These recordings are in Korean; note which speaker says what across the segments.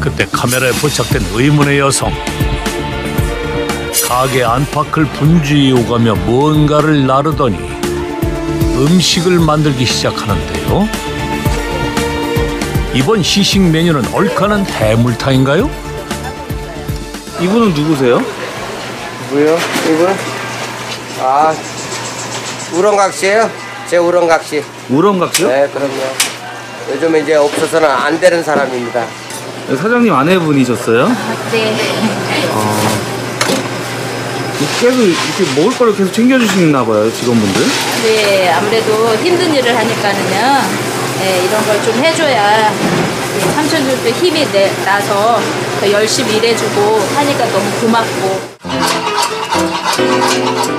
Speaker 1: 그때 카메라에 포착된 의문의 여성. 가게 안팎을 분주히 오가며 뭔가를 나르더니 음식을 만들기 시작하는데요. 이번 시식 메뉴는 얼큰한 해물탕인가요?
Speaker 2: 이분은 누구세요?
Speaker 3: 뭐요? 이분? 아, 우렁각시예요? 제 우렁각시.
Speaker 2: 우렁각시요?
Speaker 3: 네, 그럼요. 요즘 이제 없어서는 안 되는 사람입니다.
Speaker 2: 사장님 아내분이셨어요?
Speaker 4: 네.
Speaker 2: 계속 이렇게 먹을 거를 계속 챙겨주시나 봐요 직원분들.
Speaker 4: 네, 아무래도 힘든 일을 하니까는요. 네, 이런 걸 좀 해줘야 네, 삼촌들도 힘이 내, 나서 더 열심히 일해주고 하니까 너무 고맙고.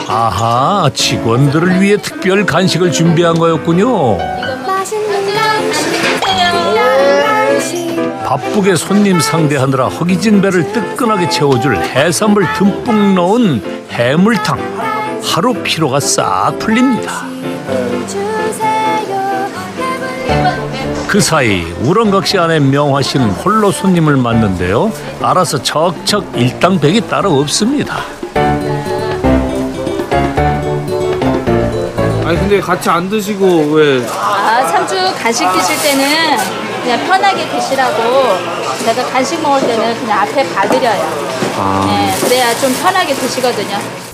Speaker 1: 아하, 직원들을 위해 특별 간식을 준비한 거였군요. 바쁘게 손님 상대하느라 허기진 배를 뜨끈하게 채워줄 해산물 듬뿍 넣은 해물탕. 하루 피로가 싹 풀립니다. 그 사이 우렁각시 안에 명화 씨는 홀로 손님을 맞는데요. 알아서 척척 일당백이 따로 없습니다.
Speaker 2: 아니 근데 같이 안 드시고 왜?
Speaker 4: 아, 삼촌 간식 드실 때는 그냥 편하게 드시라고 제가 간식 먹을 때는 그냥 앞에 봐드려요.
Speaker 2: 아.
Speaker 4: 네, 그래야 좀 편하게 드시거든요.